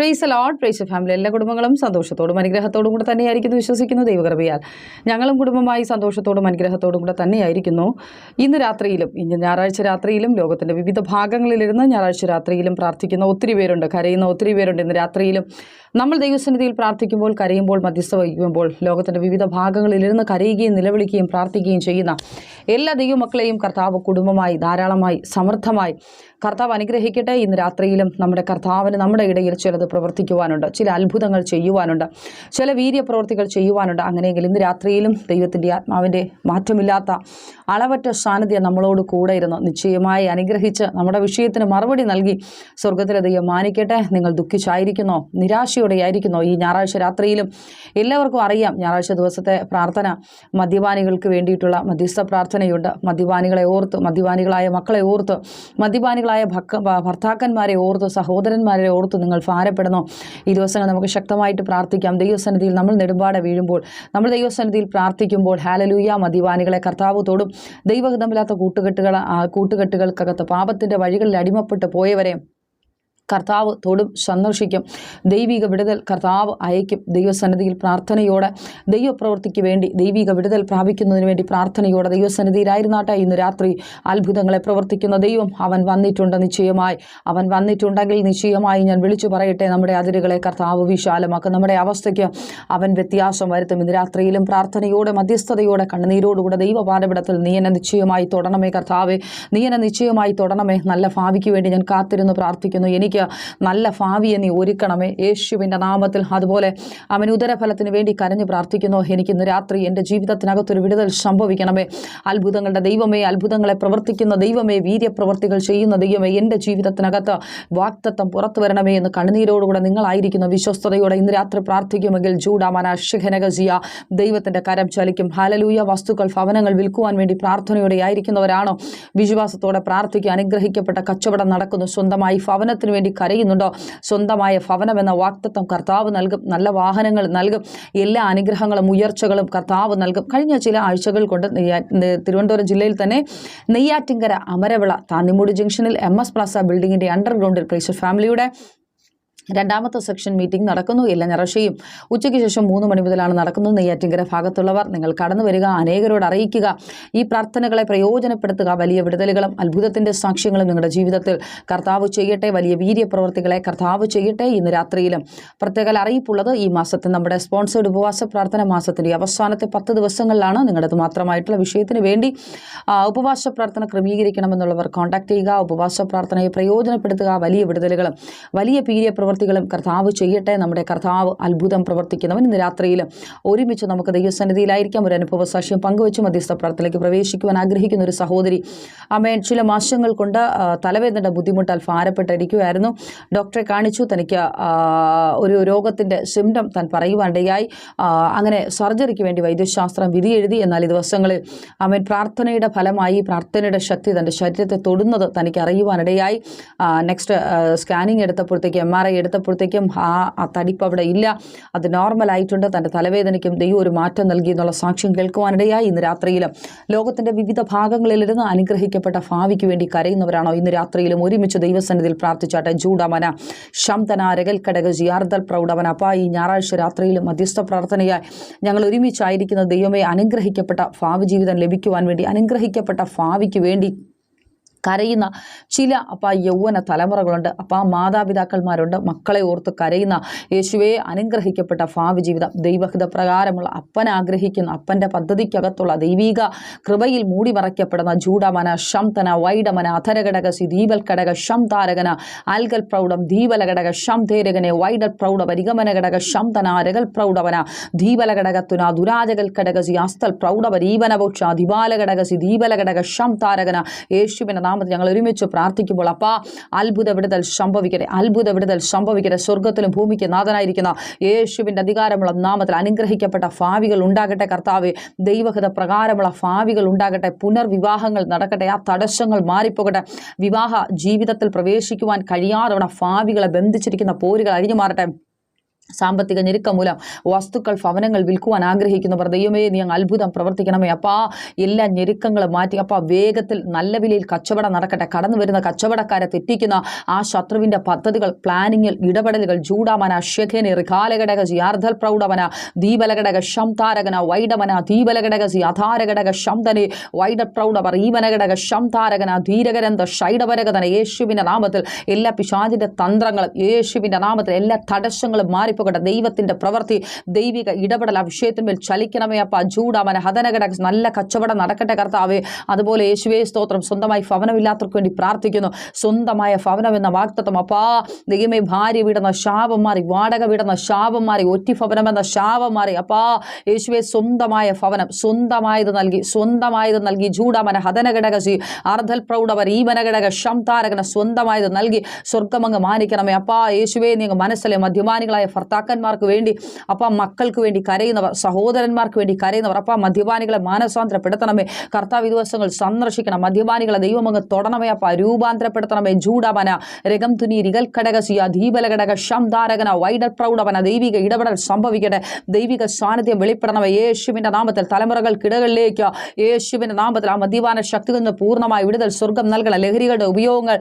Price load price family എല്ലാ കുടുംബങ്ങളും സന്തോഷത്തോടും അനുഗ്രഹത്തോടും കൂടെ തന്നെയായിരിക്കുന്നു വിശ്വസിക്കുന്നു ദൈവകൃപയാൽ. ഞങ്ങളും കുടുംബമായി സന്തോഷത്തോടും അനുഗ്രഹത്തോടും കൂടെ തന്നെയായിരിക്കുന്നു. ഇന്ന് രാത്രിയിലും ഇന്ന് ഞായറാഴ്ച രാത്രിയിലും ലോകത്തിന്റെ വിവിധ ഭാഗങ്ങളിലിരുന്ന് ഞായറാഴ്ച രാത്രിയിലും പ്രാർത്ഥിക്കുന്ന ഒത്തിരി പേരുണ്ട് കരയുന്ന ഒത്തിരി പേരുണ്ട്. ഇന്ന് രാത്രിയിലും നമ്മൾ ദൈവസന്നിധിയിൽ പ്രാർത്ഥിക്കുമ്പോൾ കരയുമ്പോൾ മധ്യസ്ഥ വഹിക്കുമ്പോൾ ലോകത്തിന്റെ വിവിധ ഭാഗങ്ങളിലിരുന്ന് കരയുകയും നിലവിളിക്കുകയും പ്രാർത്ഥിക്കുകയും ചെയ്യുന്ന എല്ലാ ദൈവമക്കളെയും കർത്താവ് കുടുംബമായി ധാരാളമായി സമൃദ്ധമായി കർത്താവ് അനുഗ്രഹിക്കട്ടെ. ഇന്ന് രാത്രിയിലും നമ്മുടെ കർത്താവിന് നമ്മുടെ ഇടയിൽ ചിലത് പ്രവർത്തിക്കുവാനുണ്ട്. ചില അത്ഭുതങ്ങൾ ചെയ്യുവാനുണ്ട്. ചില വീര്യപ്രവർത്തികൾ ചെയ്യുവാനുണ്ട്. അങ്ങനെയെങ്കിൽ ഇന്ന് രാത്രിയിലും ദൈവത്തിന്റെ ആത്മാവിന്റെ മാറ്റമില്ലാത്ത അളവറ്റ സാന്നിധ്യം നമ്മളോട് കൂടെ ഇരുന്ന് നിശ്ചയമായി അനുഗ്രഹിച്ച് നമ്മുടെ വിഷയത്തിന് മറുപടി നൽകി സ്വർഗത്തിലെ ദൈവം മാനിക്കട്ടെ. നിങ്ങൾ ദുഃഖിച്ചായിരിക്കുന്നോ. നിരാശയോടെ ആയിരിക്കുന്നോ ഈ ഞായറാഴ്ച രാത്രിയിലും എല്ലാവർക്കും അറിയാം. ഞായറാഴ്ച ദിവസത്തെ പ്രാർത്ഥന മദ്യപാനികൾക്ക് വേണ്ടിയിട്ടുള്ള മധ്യസ്ഥ പ്രാർത്ഥനയുണ്ട്. മദ്യപാനികളെ ഓർത്ത് മദ്യപാനികളായ മക്കളെ ഓർത്ത് മദ്യപാനികളായ ഭക്ക ഭർത്താക്കന്മാരെ ഓർത്ത് സഹോദരന്മാരെ ഓർത്ത് നിങ്ങൾ ഭാരപ്പെടുന്നു. ഈ ദിവസങ്ങൾ നമുക്ക് ശക്തമായിട്ട് പ്രാർത്ഥിക്കാം. ദൈവസന്നിധിയിൽ നമ്മൾ നെടുമ്പാടെ വീഴുമ്പോൾ നമ്മൾ ദൈവസന്നിധിയിൽ പ്രാർത്ഥിക്കുമ്പോൾ ഹാലലൂയ മതിവാനികളെ കർത്താവ് തൊടും. ദൈവഹിതമില്ലാത്ത കൂട്ടുകെട്ടുകൾ കൂട്ടുകെട്ടുകൾക്കകത്ത് പാപത്തിന്റെ വഴികളിൽ അടിമപ്പെട്ട് പോയവരെ കർത്താവ് തൊടും സന്ദർശിക്കും. ദൈവിക വിടുതൽ കർത്താവ് അയക്കും. ദൈവസന്നിധിയിൽ പ്രാർത്ഥനയോടെ ദൈവപ്രവൃത്തിക്ക് വേണ്ടി ദൈവിക വിടുതൽ പ്രാപിക്കുന്നതിന് വേണ്ടി പ്രാർത്ഥനയോടെ ദൈവസന്നിധിയിലായിരുന്നാട്ടെ ഇന്ന് രാത്രി അത്ഭുതങ്ങളെ പ്രവർത്തിക്കുന്ന ദൈവം അവൻ വന്നിട്ടുണ്ട് നിശ്ചയമായി. അവൻ വന്നിട്ടുണ്ടെങ്കിൽ നിശ്ചയമായി ഞാൻ വിളിച്ചു പറയട്ടെ നമ്മുടെ അതിരുകളെ കർത്താവ് വിശാലമാക്കും. നമ്മുടെ അവസ്ഥയ്ക്ക് അവൻ വ്യത്യാസം വരുത്തും. ഇന്ന് രാത്രിയിലും പ്രാർത്ഥനയോടെ മധ്യസ്ഥതയോടെ കണ്ണുനീരോടുകൂടെ ദൈവപാഠപടത്തിൽ നീ നിശ്ചയമായി തൊടണമേ കർത്താവെ. നീ നിശ്ചയമായി തൊടണമേ. നല്ല ഭാവിക്ക് വേണ്ടി ഞാൻ കാത്തിരുന്ന് പ്രാർത്ഥിക്കുന്നു. എനിക്ക് നല്ല ഭാവിയെ നീ ഒരുക്കണമേ. യേശുവിന്റെ നാമത്തിൽ അതുപോലെ അവൻ ഉദരഫലത്തിന് വേണ്ടി കരഞ്ഞ് പ്രാർത്ഥിക്കുന്നു. എനിക്ക് ഇന്ന് രാത്രി എന്റെ ജീവിതത്തിനകത്തൊരു വിടുതൽ സംഭവിക്കണമേ. അത്ഭുതങ്ങളുടെ ദൈവമേ അത്ഭുതങ്ങളെ പ്രവർത്തിക്കുന്ന ദൈവമേ വീര്യപ്രവർത്തികൾ ചെയ്യുന്ന ദൈവമേ എന്റെ ജീവിതത്തിനകത്ത് വാക്തത്വം പുറത്തു വരണമേ എന്ന് കണ്ണുനീരോടുകൂടെ നിങ്ങളായിരിക്കുന്ന. വിശ്വസ്തയോടെ ഇന്ന് രാത്രി പ്രാർത്ഥിക്കുമെങ്കിൽ ജൂഡാമന ഷിഖനഗസിയ ദൈവത്തിന്റെ കരം ചലിക്കും. ഹാലലൂയ വസ്തുക്കൾ ഭവനങ്ങൾ വിൽക്കുവാൻ വേണ്ടി പ്രാർത്ഥനയോടെ ആയിരിക്കുന്നവരാണോ? വിശ്വാസത്തോടെ പ്രാർത്ഥിക്കുക അനുഗ്രഹിക്കപ്പെട്ട കച്ചവടം നടക്കുന്നു. സ്വന്തമായി ഭവനത്തിന് വേണ്ടി കരയുന്നുണ്ടോ? സ്വന്തമായ ഭവനം എന്ന വാക്തത്വം കർത്താവ് നൽകും. നല്ല വാഹനങ്ങൾ നൽകും. എല്ലാ അനുഗ്രഹങ്ങളും ഉയർച്ചകളും കർത്താവ് നൽകും. കഴിഞ്ഞ ചില ആഴ്ചകൾ കൊണ്ട് തിരുവനന്തപുരം ജില്ലയിൽ തന്നെ നെയ്യാറ്റിങ്കര അമരവിള താന്നിമൂടി ജംഗ്ഷനിൽ എം എസ് പ്ലാസ ബിൽഡിങ്ങിന്റെ അണ്ടർഗ്രൗണ്ടിൽ ക്രൈസ്റ്റ് ഫാമിലിയുടെ രണ്ടാമത്തെ സെക്ഷൻ മീറ്റിംഗ് നടക്കുന്നു. എല്ലാ നിറശയും ഉച്ചയ്ക്ക് ശേഷം മൂന്ന് മണി മുതലാണ് നടക്കുന്നത്. നെയ്യാറ്റിങ്കര ഭാഗത്തുള്ളവർ നിങ്ങൾ കടന്നു വരിക അനേകരോട് അറിയിക്കുക. ഈ പ്രാർത്ഥനകളെ പ്രയോജനപ്പെടുത്തുക. വലിയ വിടുതലുകളും അത്ഭുതത്തിന്റെ സാക്ഷ്യങ്ങളും നിങ്ങളുടെ ജീവിതത്തിൽ. കർത്താവ് ചെയ്യട്ടെ. വലിയ വീര്യപ്രവർത്തികളെ കർത്താവ് ചെയ്യട്ടെ. ഇന്ന് രാത്രിയിലും പ്രത്യേക അറിയിപ്പുള്ളത് ഈ മാസത്തെ നമ്മുടെ സ്പോൺസേഡ് ഉപവാസ പ്രാർത്ഥന മാസത്തിന്റെ അവസാനത്തെ പത്ത് ദിവസങ്ങളിലാണ്. നിങ്ങളുടെ മാത്രമായിട്ടുള്ള വിഷയത്തിന് വേണ്ടി ഉപവാസ പ്രാർത്ഥന ക്രമീകരിക്കണമെന്നുള്ളവർ കോൺടാക്ട് ചെയ്യുക. ഉപവാസ പ്രാർത്ഥനയെ പ്രയോജനപ്പെടുത്തുക. വലിയ വിടുതലുകളും വലിയ പീരിയ പ്രവർത്തികളും കർത്താവ് ചെയ്യട്ടെ. നമ്മുടെ കർത്താവ് അത്ഭുതം പ്രവർത്തിക്കുന്നവൻ. ഇന്ന് രാത്രിയിൽ ഒരുമിച്ച് നമുക്ക് ദൈവസന്നിധിയിലായിരിക്കാം. ഒരു അനുഭവ സാക്ഷ്യം പങ്കുവെച്ച് മധ്യസ്ഥ പ്രാർത്ഥനയ്ക്ക് പ്രവേശിക്കുവാൻ ആഗ്രഹിക്കുന്ന ഒരു സഹോദരി. അമ്മേൻ ചില മാസങ്ങൾ കൊണ്ട് തലവേദന തലവേദനയുടെ ബുദ്ധിമുട്ടാൽ ഭാരപ്പെട്ടിരിക്കുമായിരുന്നു ഡോക്ടറെ കാണിച്ചു. തനിക്ക് ഒരു രോഗത്തിന്റെ സിംറ്റം താൻ പറയുവാനിടയായി. അങ്ങനെ സർജറിക്ക് വേണ്ടി വൈദ്യശാസ്ത്രം വിധി എഴുതി എന്നാൽ ഈ ദിവസങ്ങളിൽ അമ്മൻ പ്രാർത്ഥനയുടെ ഫലമായി പ്രാർത്ഥനയുടെ ശക്തി തന്റെ ശരീരത്തെ തൊടുന്നത് തനിക്ക് അറിയുവാനിടയായി. നെക്സ്റ്റ് സ്കാനിങ് എടുത്തപ്പോഴത്തേക്ക് എം ആർ ഐ എടുത്തപ്പോഴത്തേക്കും ആ തടിപ്പ് അവിടെ ഇല്ല. അത് നോർമലായിട്ടുണ്ട് തന്റെ തലവേദനയ്ക്കും ദൈവം ഒരു മാറ്റം നൽകി എന്നുള്ള സാക്ഷ്യം കേൾക്കുവാനിടയായി ഇന്ന് രാത്രിയിലും. ലോകത്തിന്റെ വിവിധ ഭാഗങ്ങളിലിരുന്ന് അനുഗ്രഹിക്കപ്പെട്ട ഭാവിക്ക് വേണ്ടി കരയുന്നവരാണോ? ഇന്ന് രാത്രിയിലും ഒരുമിച്ച് ദൈവസന്നിധിയിൽ പ്രാർത്ഥിച്ചാട്ടെ. ജൂഡമന ശംതന രകൽ കടക ജിയാർദൽ പ്രൗഢവന അപ്പോൾ ഈ ഞായറാഴ്ച രാത്രിയിലും മധ്യസ്ഥ പ്രാർത്ഥനയായി. ഞങ്ങൾ ഒരുമിച്ചായിരിക്കുന്ന ദൈവമേ അനുഗ്രഹിക്കപ്പെട്ട ഭാവി ജീവിതം ലഭിക്കുവാൻ വേണ്ടി അനുഗ്രഹിക്കപ്പെട്ട ഭാവിക്ക് വേണ്ടി കരയുന്ന ചില അപ്പ യൗവന തലമുറകളുണ്ട്. അപ്പം ആ മാതാപിതാക്കന്മാരുണ്ട് മക്കളെ ഓർത്ത് കരയുന്ന യേശുവെ അനുഗ്രഹിക്കപ്പെട്ട ഭാവി ജീവിതം. ദൈവഹിത പ്രകാരമുള്ള അപ്പൻ ആഗ്രഹിക്കുന്ന. അപ്പന്റെ പദ്ധതിക്കകത്തുള്ള ദൈവിക കൃപയിൽ മൂടി മറയ്ക്കപ്പെടുന്ന ജൂഡമന ശംതന വൈഡമന അധരഘടകസി ദീപൽഘടക ശം താരകന ആൽഗൽ പ്രൗഢം ദീപലഘടക ശംധേരകനെ വൈഡൽ പ്രൗഢ പരിഗമന ഘടക ശംതന രകൽ പ്രൗഢവന ദീപലഘടകത്തുന ദുരാജകൽ ഘടകസി അസ്തൽ പ്രൗഢവരീവനഭോക്ഷ ദിവാലഘടകസി ദീപലഘടക ശം താരകന യേശുവിന്റെ നാമത്തിൽ ഞങ്ങൾ ഒരുമിച്ച് പ്രാർത്ഥിക്കുമ്പോൾ അപ്പാ അത്ഭുത വിടുതൽ സംഭവിക്കട്ടെ അത്ഭുത വിടുതൽ സംഭവിക്കട്ടെ സ്വർഗത്തിലും ഭൂമിക്ക് നാഥനായിരിക്കുന്ന യേശുവിന്റെ അധികാരമുള്ള നാമത്തിൽ അനുഗ്രഹിക്കപ്പെട്ട ഭാവികൾ ഉണ്ടാകട്ടെ കർത്താവ്. ദൈവഹിത പ്രകാരമുള്ള ഭാവികൾ ഉണ്ടാകട്ടെ പുനർവിവാഹങ്ങൾ നടക്കട്ടെ ആ തടസ്സങ്ങൾ മാറിപ്പോകട്ടെ. വിവാഹ ജീവിതത്തിൽ പ്രവേശിക്കുവാൻ കഴിയാതെ ഭാവികളെ ബന്ധിച്ചിരിക്കുന്ന പോരുകൾ അഴിഞ്ഞു മാറട്ടെ. സാമ്പത്തിക ഞെരുക്കം മൂലം വസ്തുക്കൾ ഭവനങ്ങൾ വിൽക്കുവാൻ ആഗ്രഹിക്കുന്നവർ ദൈവമേ നീ അങ്ങ് അത്ഭുതം പ്രവർത്തിക്കണമേ അപ്പാ എല്ലാ ഞെരുക്കങ്ങളും മാറ്റി അപ്പാ വേഗത്തിൽ നല്ല വിലയിൽ കച്ചവടം നടക്കട്ടെ കടന്നു വരുന്ന കച്ചവടക്കാരെ തെറ്റിക്കുന്ന ആ ശത്രുവിന്റെ പദ്ധതികൾ പ്ലാനിങ്ങിൽ ഇടപെടലുകൾ ജൂഡാമന ഷെഖനെ റിഖാലഘടക അർദ്ധൽ പ്രൗഢവന ദീപലഘടക ശംതാരകന വൈഡമന ദീപലഘടക ജി അധാരഘടക ശംതനെ വൈഡ പ്രൗഢവർ ഈവനഘടക ശംതാരകന ധീരകരന്ത ഷൈഡവരകതന യേശുവിന്റെ നാമത്തിൽ എല്ലാ പിശാചിന്റെ തന്ത്രങ്ങളും യേശുവിന്റെ നാമത്തിൽ എല്ലാ തടസ്സങ്ങളും മാറിപ്പോകട്ടെ ദൈവത്തിന്റെ പ്രവൃത്തി ദൈവിക ഇടപെടൽ ആ വിഷയത്തിന്മേൽ ചലിക്കണമേ അപ്പ. ജൂഡാമന ഹതനകട നല്ല കച്ചവടം നടക്കട്ടെ കർത്താവേ. അതുപോലെ യേശുവേ സ്തോത്രം. സ്വന്തമായി ഭവനമില്ലാത്തവർക്ക് വേണ്ടി പ്രാർത്ഥിക്കുന്നു. സ്വന്തമായ ഭവനം എന്ന വാക്തത്വം അപ്പാ. ദൈവമേ ഭാര്യ വിടുന്ന ശാപം മാറി വാടക വിടുന്ന ശാപം മാറി ഒറ്റി ഭവനം എന്ന ശാപം മാറി. അപ്പാ യേശുവെ സ്വന്തമായ ഭവനം സ്വന്തമായത് നൽകി സ്വന്തമായത് നൽകി. ജൂഡാമന ഹതനഘടകശി അർദ്ധൽ പ്രൗഢവർ ഈവനഘടക ശംതാരകന സ്വന്തമായത് നൽകി. സ്വർഗമങ്ങ് മാനിക്കണമേ അപ്പാ. യേശുവെ നിങ്ങൾ മനസ്സിലെ മനസ്സിലെ മദ്യപാനികളായ ഭർത്താക്കന്മാർക്ക് വേണ്ടി അപ്പ മക്കൾക്ക് വേണ്ടി കരയുന്നവർ സഹോദരന്മാർക്ക് വേണ്ടി കരയുന്നവർ അപ്പ മദ്യപാനികളെ മാനസാന്തരപ്പെടുത്തണമേ. കർത്താവ് ദിവസങ്ങൾ സന്ദർശിക്കണം. മദ്യപാനികളെ ദൈവമങ്ങ് തൊടണമേ അപ്പ രൂപാന്തരപ്പെടുത്തണമേ. ജൂഡവന രകം തുനി റികൽ ഘടകസിയ ദീപലകടക ശംധാരകന വൈഡൽ പ്രൗഢവന ദൈവിക ഇടപെടൽ സംഭവിക്കട്ടെ. ദൈവിക സാന്നിധ്യം വെളിപ്പെടണമേ. യേശുവിന്റെ നാമത്തിൽ തലമുറകൾക്കിടകളിലേക്ക് യേശുവിന്റെ നാമത്തിൽ ആ മദ്യപാന ശക്തി നിന്ന് പൂർണമായി വിടുതൽ സ്വർഗം നൽകണം ലഹരികളുടെ ഉപയോഗങ്ങൾ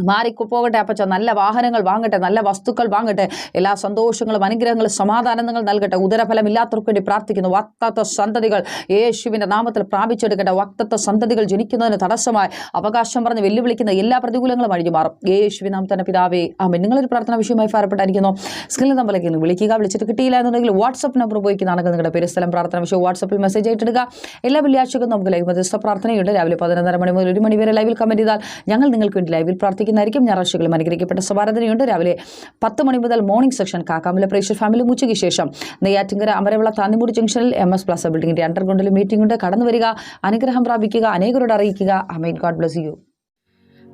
മാറിപ്പോകട്ടെ അപ്പച്ച നല്ല വാഹനങ്ങൾ വാങ്ങട്ടെ നല്ല വസ്തുക്കൾ വാങ്ങട്ടെ. എല്ലാ സന്തോഷങ്ങളും അനുഗ്രഹങ്ങളും സമാധാനങ്ങൾ നൽകട്ടെ. ഉദരഫലം ഇല്ലാത്തവർക്ക് വേണ്ടി പ്രാർത്ഥിക്കുന്നു. വക്തത്വ സന്തതികൾ യേശുവിന്റെ നാമത്തിൽ പ്രാപിച്ചെടുക്കട്ടെ. വക്തത്വ സന്തതികൾ ജനിക്കുന്നതിന് തടസ്സമായി അവകാശം പറഞ്ഞ് വെല്ലുവിളിക്കുന്ന എല്ലാ പ്രതികൂലങ്ങളും അഴിഞ്ഞു മാറും യേശുവിൻ നാം തന്നെ പിതാവേ ആ നിങ്ങളൊരു പ്രാർത്ഥന വിഷയമായി ഭാരപ്പെട്ടായിരിക്കുന്നു. സ്ക്രീനിൽ നമ്പറിലേക്ക് വിളിക്കുക. വിളിച്ചിട്ട് കിട്ടിയില്ല എന്നുണ്ടെങ്കിൽ വാട്സപ്പ് നമ്പർ ഉപയോഗിക്കുന്നതാണെങ്കിൽ നിങ്ങളുടെ പേര് സ്ഥലം പ്രാർത്ഥന വിഷയം വാട്സപ്പിൽ മെസ്സേജ് ആയിട്ടിടുക. എല്ലാ വെള്ളിയാഴ്ചക്കും നമുക്ക് ലൈവ് മധ്യസ്ഥ പ്രാർത്ഥനയുണ്ട്. രാവിലെ പതിനൊന്നര മണി മുതൽ ഒരു മണി വരെ ലൈവിൽ കമന്റ് ചെയ്താൽ ഞങ്ങൾ നിങ്ങൾക്ക് വേണ്ടി ലൈവിൽ പ്രാർത്ഥിക്കുന്നതായിരിക്കും ഞായറാഴ്ചകളും അനുഗ്രഹിക്കപ്പെട്ട സമാരാധനയുണ്ട് രാവിലെ പത്ത് മണി മുതൽ മോർണിംഗ് സെക്ഷൻ കാക്കാമല പ്രേക്ഷർ ഫാമിലി ഉച്ചയ്ക്ക് ശേഷം നെയ്യാറ്റിങ്കര അമരവിള താന്നിമൂടി ജംഗ്ഷനിൽ എം എസ് പ്ലാസ ബിൽഡിംഗിന്റെ അണ്ടർഗ്രൗണ്ടിൽ മീറ്റിംഗ് ഉണ്ട്. കടന്നു വരിക അനുഗ്രഹം പ്രാപിക്കുക അനേകരോട് അറിയിക്കുക. അമേൻ. God bless U